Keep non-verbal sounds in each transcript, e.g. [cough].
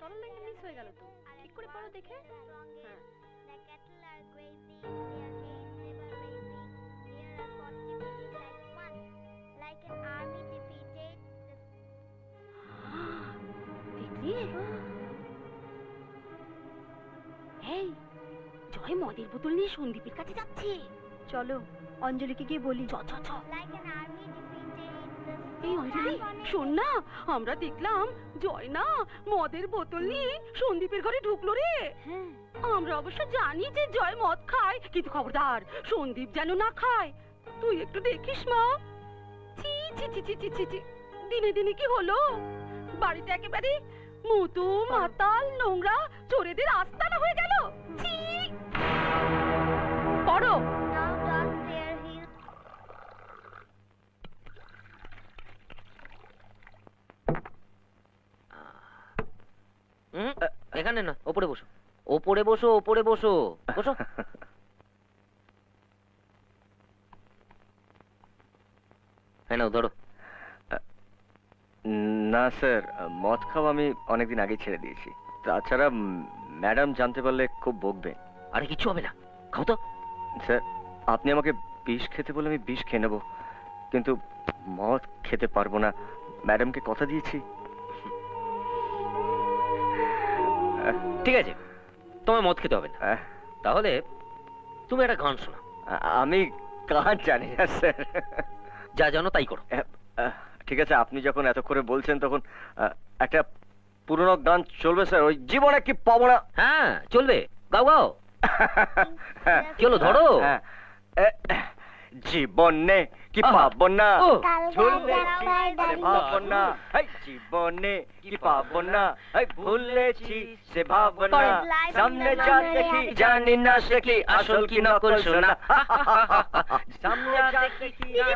তলার লাইনটা মিস হয়ে গেল তো ঠিক করে পড়ো দেখে হ্যাঁ এই জয় মদের বোতল নিয়ে সন্দীপের কাছে যাচ্ছে চলো অঞ্জলিকে গিয়ে বলি চ চ চ Like an army defeated. এই অঞ্জলি শোন না আমরা দেখলাম জয় না মদের বোতল নিয়ে সন্দীপের ঘরে ঢুকলো রে। হ্যাঁ। আমরা অবশ্য জানি যে জয় মদ খায় কিন্তু খবরদার সন্দীপ যেন না খায়। তুই একটু দেখিস মা। ছি ছি ছি ছি ছি ছি ছি। দিনে দিনে কি হলো? বাড়িতে একেবারে মুতু মাতাল নোংরা চোরেদের আস্তানা হয়ে গেল। ছি। পড়ো। এখানে না ওপরে বসো। ওপরে বসো ওপরে বসো। বসো। হ্যাঁ নাও ধরো। না স্যার মদ খাওয়া আমি অনেকদিন আগে ছেড়ে দিয়েছি। তাছাড়া ম্যাডাম জানতে পারলে খুব বকবে আরে কিছু হবে না। খাও তো। স্যার আপনি আমাকে বিষ খেতে বলে আমি বিষ খেয়ে নেব। কিন্তু মদ খেতে পারব না। ম্যাডামকে কথা দিয়েছি। ঠিক আছে তোমায় মদ খেতে হবে না। তাহলে তুমি একটা গান শোনা আমি কাজ জানি না স্যার। যা জানো তাই করো। ঠিক আছে আপনি যখন এত করে বলছেন তখন একটা পুরনো গান চলবে স্যার। ওই জীবনে কি পাবো না? হ্যাঁ চলবে। গাও গাও। [laughs] কি হলো, ধরো। হ্যাঁ। জীবনে কি। পাবো না? ও, ঝুলেছি সে ভাবো না। জীবনে কি পাবো না? ভুলেছি সে ভাবো না। সামনে যা দেখি জানি না সে কি আসল কি নকল শোনা [laughs] সামনে যা দেখি দিদি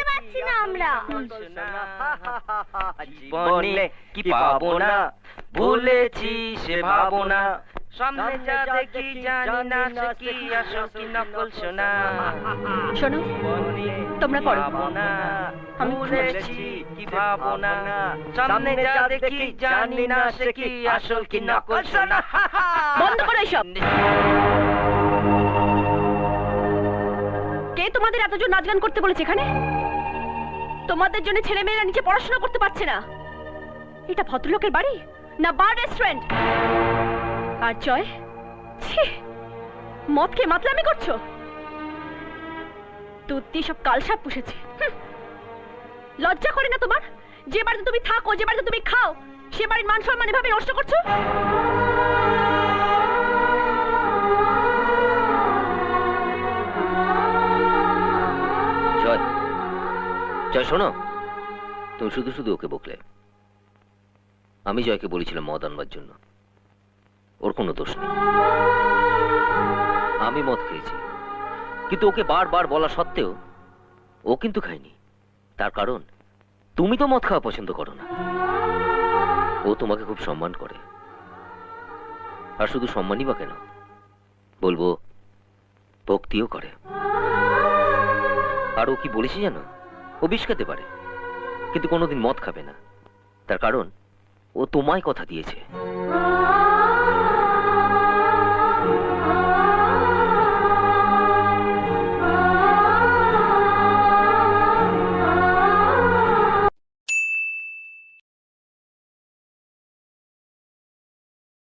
পারছি না আমরা। [laughs] জীবনে কি পাবো না? ভুলেছি সে ভাবো না। সামনে যা দেখি জানি না সে কি আসল কি নকল শোনা। শোনো। তোমরা পড়ো। আমি ভুলেছি কি ভাবো না সামনে যা দেখি জানি না সে কি আসল কি নকল শোনা। বন্ধ করো এসব। কে তোমাদের এতজন নাচ গান করতে বলেছে এখানে? তোমাদের জন্য ছেলে মেয়েরা নিচে পড়াশোনা করতে পারছে না। এটা ভদ্রলোকের বাড়ি না বার রেস্টুরেন্ট? আর জয়? মদ খেয়ে মাতলামি করছ? দিয়ে সব পুষেছে। লজ্জা করে না তোমার? যে বাড়িতে তুমি থাকো, যে বাড়িতে তুমি খাও, সে বাড়ির মান সম্মান এভাবে নষ্ট করছ? শোনো। তুমি শুধু শুধু ওকে বকলে। আমি জয়কে বলেছিলাম মদ আনবার জন্য। ওর কোনো দোষ নেই। আমি মদ খেয়েছি। কিন্তু ওকে বারবার বলা সত্ত্বেও ও কিন্তু খায়নি। তার কারণ, তুমি তো মদ খাওয়া পছন্দ করো না। ও তোমাকে খুব সম্মান করে। আর শুধু সম্মানই বা কেন? বলব, ভক্তিও করে। আর ও কি বলেছি জানো? ও বিষ খেতে পারে, কিন্তু কোনোদিন মদ খাবে না। তার কারণ, ও তোমায় কথা দিয়েছে।